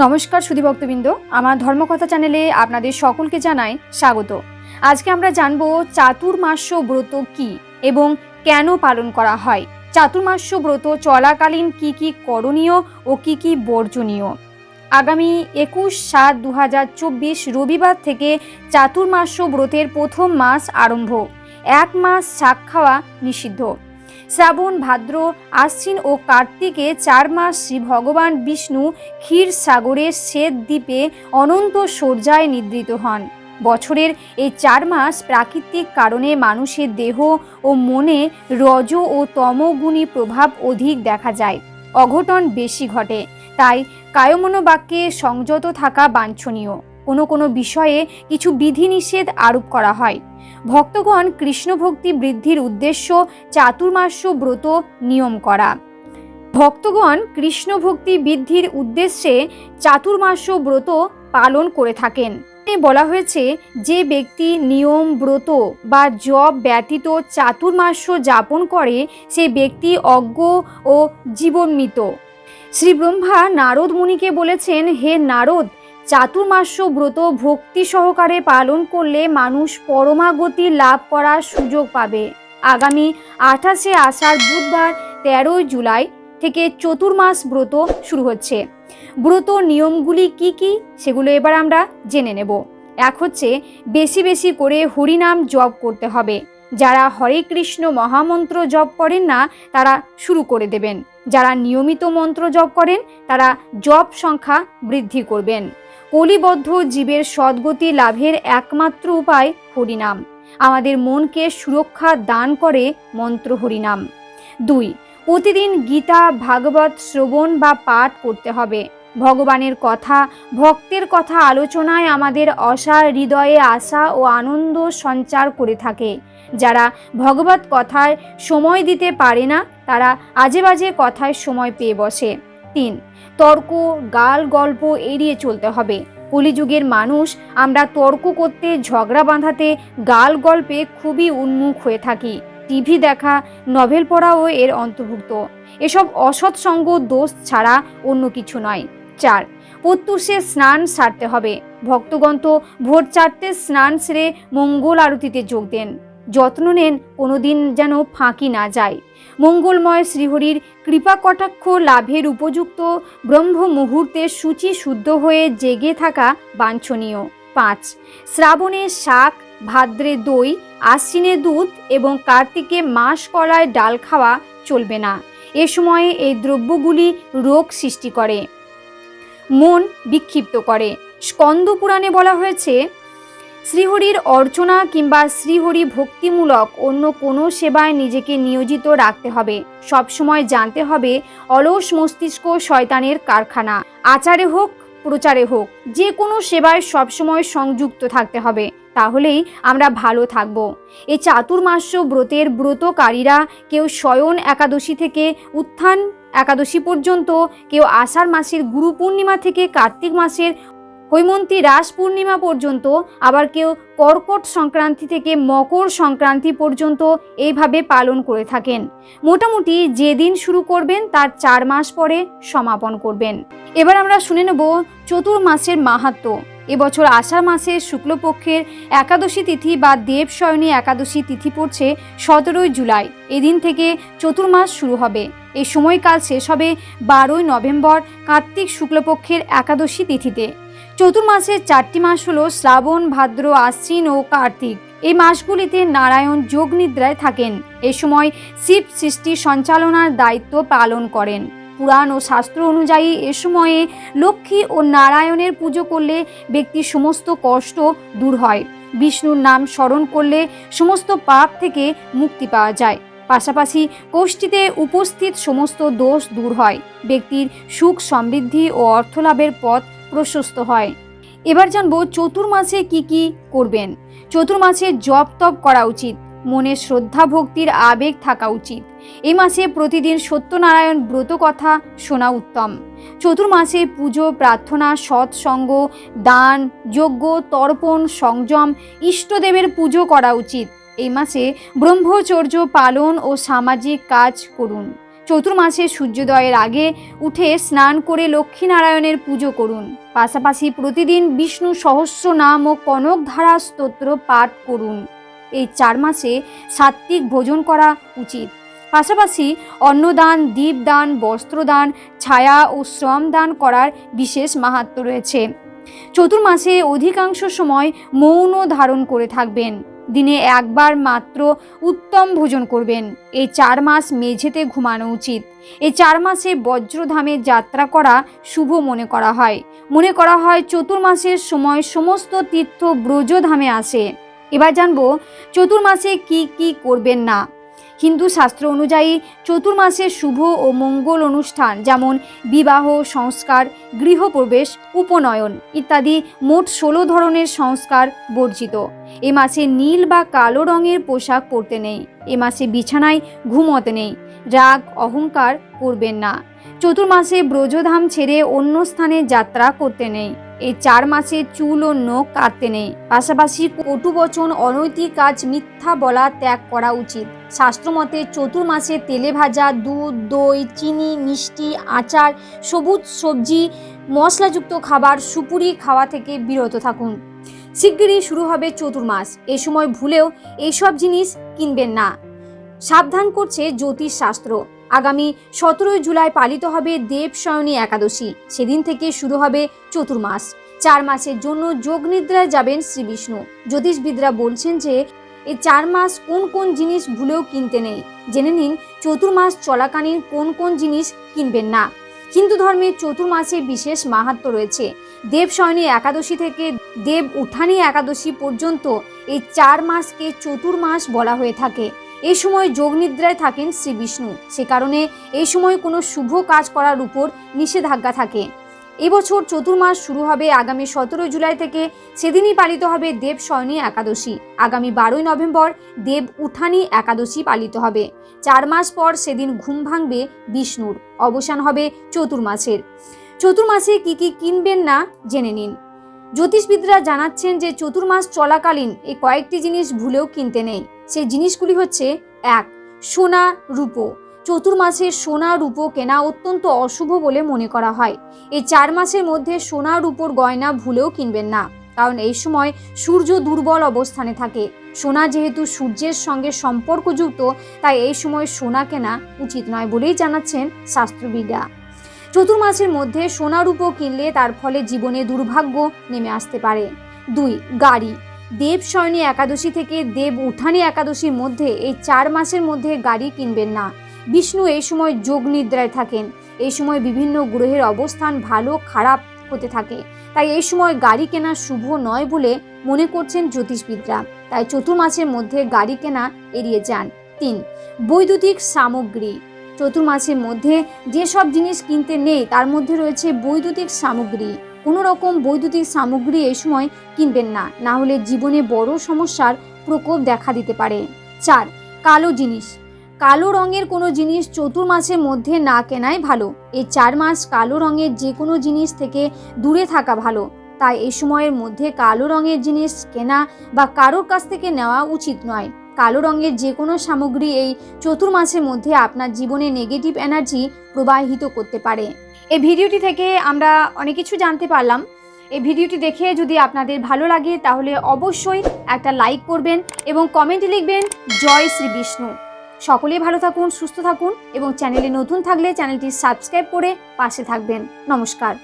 নমস্কার সুধী ভক্তবৃন্দ। আমার ধর্মকথা চ্যানেলে আপনাদের সকলকে জানাই স্বাগত। আজকে আমরা জানব চাতুর্মাস্য ব্রত কি এবং কেন পালন করা হয়? চাতুর্মাস্য ব্রত চলাকালীন কি কি করণীয় ও কি কি বর্জনীয়? আগামী একুশ সাত দু রবিবার থেকে চাতুর্মাস্য ব্রতের প্রথম মাস আরম্ভ। এক মাস শাক খাওয়া নিষিদ্ধ। শ্রাবণ, ভাদ্র, আশ্বিন ও কার্তিকে চার মাস শ্রী ভগবান বিষ্ণু ক্ষীর সাগরের শ্বেত দ্বীপে অনন্ত সূর্যায় নিদ্রিত হন। বছরের এই চার মাস প্রাকৃতিক কারণে মানুষের দেহ ও মনে রজ ও তমগুণী প্রভাব অধিক দেখা যায়। অঘটন বেশি ঘটে, তাই কায়মনোবাক্যে সংযত থাকা বাঞ্ছনীয়। কোনো কোনো বিষয়ে কিছু বিধিনিষেধ আরোপ করা হয়। ভক্তগণ কৃষ্ণ ভক্তি বৃদ্ধির উদ্দেশ্য চাতুর্মাস্য ব্রত নিয়ম করা। ভক্তগণ কৃষ্ণ ভক্তি বৃদ্ধির উদ্দেশ্যে চাতুর্মাস্য ব্রত পালন করে থাকেন। বলা হয়েছে, যে ব্যক্তি নিয়ম, ব্রত বা জব ব্যতীত চাতুর্মাস্য যাপন করে, সে ব্যক্তি অজ্ঞ ও জীবনমিত। শ্রী ব্রহ্মা নারদ মুনিকে বলেছেন, হে নারদ চাতুর্মাস্য ব্রত ভক্তি সহকারে পালন করলে মানুষ পরমাগতি লাভ করার সুযোগ পাবে। আগামী আঠাশে আষাঢ় বুধবার, তেরোই জুলাই থেকে চতুর্মাস ব্রত শুরু হচ্ছে। ব্রত নিয়মগুলি কি কি? সেগুলো এবার আমরা জেনে নেব। এক হচ্ছে, বেশি বেশি করে হরিনাম জপ করতে হবে। যারা হরে কৃষ্ণ মহামন্ত্র জপ করেন না, তারা শুরু করে দেবেন। যারা নিয়মিত মন্ত্র জপ করেন, তারা জপ সংখ্যা বৃদ্ধি করবেন। কলিবদ্ধ জীবের সদ্গতি লাভের একমাত্র উপায় হরিনাম। আমাদের মনকে সুরক্ষা দান করে মন্ত্র হরিনাম। দুই, প্রতিদিন গীতা, ভাগবত, শ্রবণ বা পাঠ করতে হবে। ভগবানের কথা, ভক্তের কথা আলোচনায় আমাদের অসার হৃদয়ে আশা ও আনন্দ সঞ্চার করে থাকে। যারা ভগবত কথায় সময় দিতে পারে না, তারা আজে বাজে কথায় সময় পেয়ে বসে। তিন তর্ক, গাল, গল্প এড়িয়ে চলতে হবে। কলিযুগের মানুষ আমরা তর্ক করতে, ঝগড়া বাঁধাতে, গাল গল্পে খুবই উন্মুখ হয়ে থাকি। টিভি দেখা, নভেল পড়াও এর অন্তর্ভুক্ত। এসব অসৎসঙ্গ দোষ ছাড়া অন্য কিছু নয়। চার, প্রত্যুষে স্নান সারতে হবে। ভক্তগণ তো ভোর চারটে স্নান সেরে মঙ্গল আরতিতে যোগ দেন। যত্ন নেন, কোনোদিন যেন ফাঁকি না যায়। মঙ্গলময় শ্রীহরির কৃপা কটাক্ষ লাভের উপযুক্ত ব্রহ্ম মুহূর্তে সূচি শুদ্ধ হয়ে জেগে থাকা বাঞ্ছনীয়। পাঁচ, শ্রাবণে শাক, ভাদ্রে দই, আশ্বিনে দুধ এবং কার্তিকে মাস কলায় ডাল খাওয়া চলবে না। এ সময়ে এই দ্রব্যগুলি রোগ সৃষ্টি করে। মন বিক্ষিপ্ত করে। স্কন্দ পুরাণে বলা হয়েছে শ্রীহরির অর্চনা কিংবা শ্রীহরি ভক্তিমূলক অন্য কোনো সেবায় নিজেকে নিয়োজিত রাখতে হবে। সবসময় জানতে হবে, অলস মস্তিষ্ক শয়তানের কারখানা। আচারে হোক, প্রচারে হোক, যে কোনো সেবায় সবসময় সংযুক্ত থাকতে হবে। তাহলেই আমরা ভালো থাকব। এই চাতুর্মাস্য ব্রতের ব্রতকারীরা কেউ শয়ন একাদশী থেকে উত্থান একাদশী পর্যন্ত, কেউ আষাঢ় মাসের গুরু পূর্ণিমা থেকে কার্তিক মাসের হৈমন্তী রাস পূর্ণিমা পর্যন্ত, আবার কেউ কর্কট সংক্রান্তি থেকে মকর সংক্রান্তি পর্যন্ত এইভাবে পালন করে থাকেন। মোটামুটি যেদিন শুরু করবেন, তার চার মাস পরে সমাপন করবেন। এবার আমরা শুনে নেব চতুর্মাসের মাহাত্ম। এবছর আষাঢ় মাসের শুক্লপক্ষের একাদশী তিথি বা দেবশয়নী একাদশী তিথি পড়ছে সতেরোই জুলাই। এদিন থেকে চতুর্মাস শুরু হবে। এই সময়কাল শেষ হবে বারোই নভেম্বর কার্তিক শুক্লপক্ষের একাদশী তিথিতে। চতুর্মাসের চারটি মাস হলো শ্রাবণ, ভাদ্র, আশ্বিন ও কার্তিক। এই মাসগুলিতে নারায়ণ যোগ নিদ্রায় থাকেন। এ সময় শিব সৃষ্টি সঞ্চালনার দায়িত্ব পালন করেন। পুরাণ ও শাস্ত্র অনুযায়ী এ সময়ে লক্ষ্মী ও নারায়ণের পুজো করলে ব্যক্তির সমস্ত কষ্ট দূর হয়। বিষ্ণুর নাম স্মরণ করলে সমস্ত পাপ থেকে মুক্তি পাওয়া যায়। পাশাপাশি কোষ্ঠীতে উপস্থিত সমস্ত দোষ দূর হয়। ব্যক্তির সুখ সমৃদ্ধি ও অর্থলাভের পথ প্রশস্ত হয়। এবার জানব চতুর্মাসে কি কি করবেন। চতুর্মাসে জপ তপ করা উচিত। মনে শ্রদ্ধা ভক্তির আবেগ থাকা উচিত। এই মাসে প্রতিদিন সত্যনারায়ণ ব্রত কথা শোনা উত্তম। চতুর্মাসে পুজো, প্রার্থনা, সৎসঙ্গ, দান, যজ্ঞ, তর্পণ, সংযম, ইষ্টদেবের পুজো করা উচিত। এই মাসে ব্রহ্মচর্য পালন ও সামাজিক কাজ করুন। চতুর্মাসে সূর্যোদয়ের আগে উঠে স্নান করে লক্ষ্মীনারায়ণের পুজো করুন। পাশাপাশি প্রতিদিন বিষ্ণু সহস্র নাম ও কনক ধারা স্তোত্র পাঠ করুন। এই চার মাসে সাত্ত্বিক ভোজন করা উচিত। পাশাপাশি অন্নদান, দীপদান, বস্ত্রদান, ছায়া ও শ্রম দান করার বিশেষ মাহাত্ম্য রয়েছে। চতুর্মাসে অধিকাংশ সময় মৌন ধারণ করে থাকবেন। দিনে একবার মাত্র উত্তম ভোজন করবেন। এই চার মাস মেঝেতে ঘুমানো উচিত। এই চার মাসে বজ্রধামে যাত্রা করা শুভ মনে করা হয়। মনে করা হয় চতুর্মাসের সময় সমস্ত তীর্থ ব্রজধামে আসে। এবার জানব, চতুর্মাসে কি কি করবেন না? হিন্দু শাস্ত্র অনুযায়ী চতুর্মাসের শুভ ও মঙ্গল অনুষ্ঠান, যেমন বিবাহ, সংস্কার, গৃহপ্রবেশ, উপনয়ন ইত্যাদি মোট ষোলো ধরনের সংস্কার বর্জিত। এ মাসে নীল বা কালো রঙের পোশাক পরতে নেই। এ মাসে বিছানায় ঘুমোতে নেই। রাগ, অহংকার করবেন না। চতুর্মাসে ব্রজধাম ছেড়ে অন্য স্থানে যাত্রা করতে নেই। এই চার মাসে চুল ও নখ কাটতে নেই। পাশাপাশি কটু বচন, অনৈতিক কাজ, মিথ্যা বলা ত্যাগ করা উচিত। শাস্ত্রমতে চতুর্মাসে তেলে ভাজা, দুধ, দই, চিনি, মিষ্টি, আচার, সবুজ সবজি, মশলাযুক্ত খাবার, সুপুরি খাওয়া থেকে বিরত থাকুন। শিগগিরই শুরু হবে চতুর্মাস এ সময় ভুলেও এইসব জিনিস কিনবেন না। সাবধান করছে জ্যোতিষ শাস্ত্র আগামী সতেরোই জুলাই পালিত হবে দেবশয়নী একাদশী। সেদিন থেকে শুরু হবে চতুর্মাস। চার মাসের জন্য যোগ নিদ্রায় যাবেন শ্রীবিষ্ণু। জ্যোতিষবিদরা বলছেন যে এই চার মাস কোন কোন জিনিস ভুলেও কিনতে নেই। জেনে নিন চতুর্মাস চলাকালীন কোন কোন জিনিস কিনবেন না। হিন্দু ধর্মে চতুর্মাসে বিশেষ মাহাত্ম্য রয়েছে। দেবশয়নী একাদশী থেকে দেব উঠানি একাদশী পর্যন্ত এই চার মাসকে চতুর্মাস বলা হয়ে থাকে। এই সময় যোগনিদ্রায় থাকেন শ্রী বিষ্ণু। সে কারণে এই সময় কোনো শুভ কাজ করার উপর নিষেধাজ্ঞা থাকে। এবছর চতুর্মাস শুরু হবে আগামী সতেরোই জুলাই থেকে। সেদিনই পালিত হবে দেব শয়নী একাদশী। আগামী বারোই নভেম্বর দেব উঠানি একাদশী পালিত হবে। চার মাস পর সেদিন ঘুম ভাঙবে বিষ্ণুর। অবসান হবে চতুর্মাসের। চতুর্মাসে কি কি কিনবেন না, জেনে নিন। জ্যোতিষবিদরা জানাচ্ছেন যে চতুর্মাস চলাকালীন এই কয়েকটি জিনিস ভুলেও কিনতে নেই। সেই জিনিসগুলি হচ্ছে, এক, সোনা রূপো। চতুর্মাসে সোনা রূপো কেনা অত্যন্ত অশুভ বলে মনে করা হয়। এই চার মাসের মধ্যে সোনা রূপোর গয়না ভুলেও কিনবেন না, কারণ এই সময় সূর্য দুর্বল অবস্থানে থাকে। সোনা যেহেতু সূর্যের সঙ্গে সম্পর্কযুক্ত, তাই এই সময় সোনা কেনা উচিত নয় বলেই জানাচ্ছেন শাস্ত্রবিদরা। চতুর্মাসের মধ্যে সোনা রূপো কিনলে তার ফলে জীবনে দুর্ভাগ্য নেমে আসতে পারে। দুই, গাড়ি। দেব শয়নী একাদশী থেকে দেব উঠানি একাদশীর মধ্যে এই চার মাসের মধ্যে গাড়ি কিনবেন না। বিষ্ণু এই সময় যোগ নিদ্রায় থাকেন। এই সময় বিভিন্ন গ্রহের অবস্থান ভালো, খারাপ হতে থাকে। তাই এই সময় গাড়ি কেনা শুভ নয় বলে মনে করছেন জ্যোতিষবিদরা। তাই চতুর্মাসের মধ্যে গাড়ি কেনা এড়িয়ে যান। তিন, বৈদ্যুতিক সামগ্রী। চতুর্মাসের মধ্যে যেসব জিনিস কিনতে নেই, তার মধ্যে রয়েছে বৈদ্যুতিক সামগ্রী। কোনো রকম বৈদ্যুতিক সামগ্রী এই সময় কিনবেন না। না হলে জীবনে বড় সমস্যার প্রকোপ দেখা দিতে পারে। চার, কালো জিনিস। কালো রঙের কোনো জিনিস চতুর্মাসের মধ্যে না কেনাই ভালো। এই চার মাস কালো রঙের যে কোনো জিনিস থেকে দূরে থাকা ভালো। তাই এই সময়ের মধ্যে কালো রঙের জিনিস কেনা বা কারোর কাছ থেকে নেওয়া উচিত নয়। কালো রঙের যে কোনো সামগ্রী এই চতুর্মাসের মধ্যে আপনার জীবনে নেগেটিভ এনার্জি প্রবাহিত করতে পারে। এই ভিডিওটি থেকে আমরা অনেক কিছু জানতে পারলাম। এই ভিডিওটি দেখে যদি আপনাদের ভালো লাগে তাহলে অবশ্যই একটা লাইক করবেন এবং কমেন্টে লিখবেন, জয় শ্রী বিষ্ণু। সকলেই ভালো থাকুন, সুস্থ থাকুন এবং চ্যানেলে নতুন থাকলে চ্যানেলটি সাবস্ক্রাইব করে পাশে থাকবেন। নমস্কার।